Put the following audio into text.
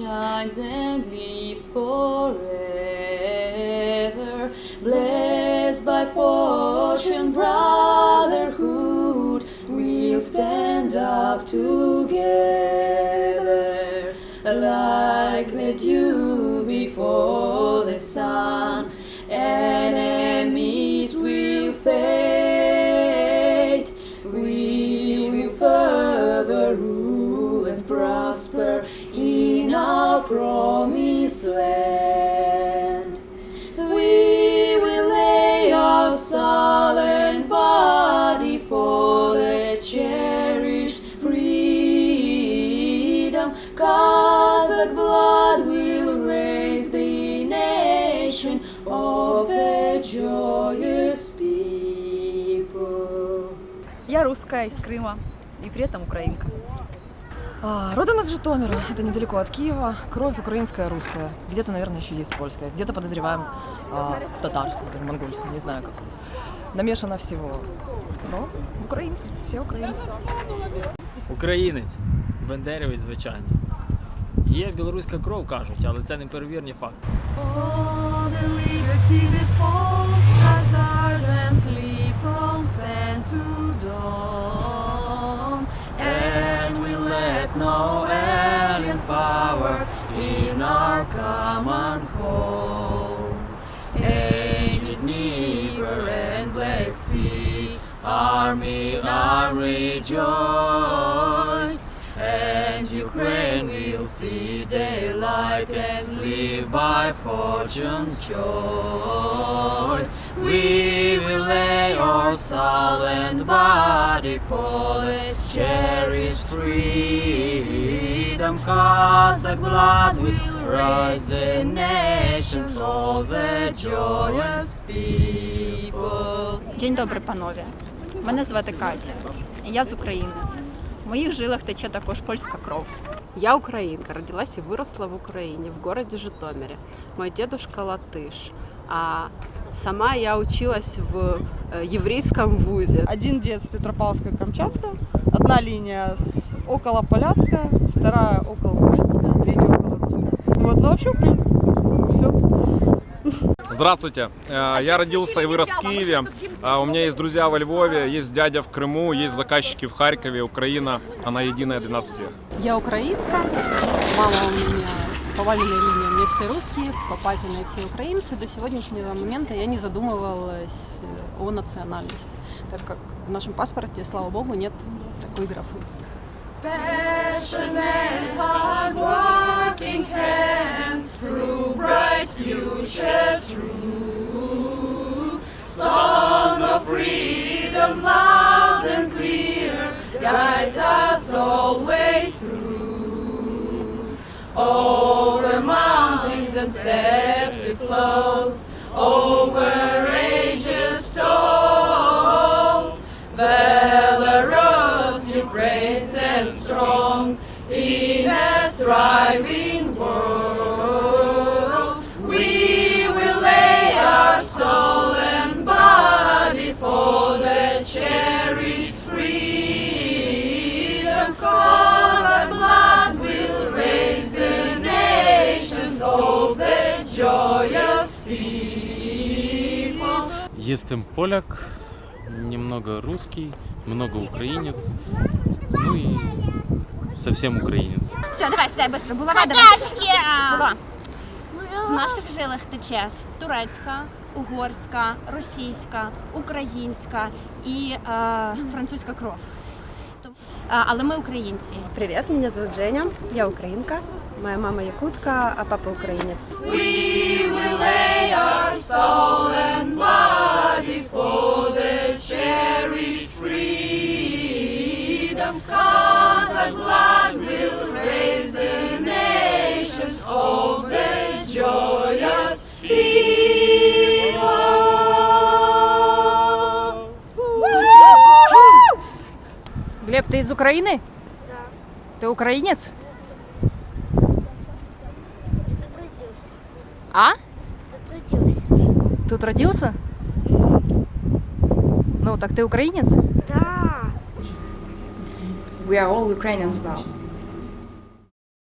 shines and lives forever. Blessed by fortune, brotherhood, we'll stand up together like the dew before prosper in our promised land. We will lay our soul and body for the cherished freedom. Cossack blood will raise the nation of the joyous people. Я русская из Крыма и при этом украинка. А, родом из Житомира, это недалеко от Киева. Кровь украинская, русская. Где-то, наверное, еще есть польская. Где-то подозреваем а, татарскую или монгольскую, не знаю какую. Намешано всего. Но украинцы, все украинцы. Українець, бендерівець, звичайно. Є білоруська кров, кажуть, але це неперевірні факти. For the liberty that falls as ardently from sand to dawn, and we let No alien power in our common home. Aged Dnieper and Black Sea, army are rejoice. Ukraine will see daylight and live by fortune's choice. We will lay our and body for the cherished freedom. Cossack blood will rise the nation of the joyous people. День добрий, панове. Мене звати Катя. Я з України. В моїх жилах тече також польська кров. Я украинка, родилась и выросла в Украине, в городе Житомире. Мой дедушка латыш, а сама я училась в э, еврейском вузе. Один дед с Петропавловска-Камчатска, одна линия с около Поляцкая, вторая около Украинская, третья около Русская. Вот, ну вообще Украинка. Все. Здравствуйте, Э, я родился и вырос в Киеве. А У меня есть друзья во Львове, есть дядя в Крыму, есть заказчики в Харькове. Украина, она единая для нас всех. Я украинка, мама у меня по маминой линии у меня все русские, по папиной все украинцы. До сегодняшнего момента я не задумывалась э, о национальности, так как в нашем паспорте, слава богу, нет такой графы. Passionate, hard-working hands through bright future all way through. Over mountains and steps it flows, over ages told. Valorous Ukraine stands strong in a thriving Jestem Polak, немного русский, много украинец, ну и совсем украинец. Все, давай, сідай швидко. Булава, давай. Булава. В наших жилах тече турецька, угорська, російська, українська і е, французька кров. Е, Але ми українці. Привет, меня зовут Женя, я украинка. Моя мама якутка, а папа украинец. We will lay our soul and body freedom. Cause our blood will raise the nation of the joyous people. Глеб, ты из Украины? Да. Ты украинец? А? Тут родился? Ну, так ты украинец? We are all Ukrainians now.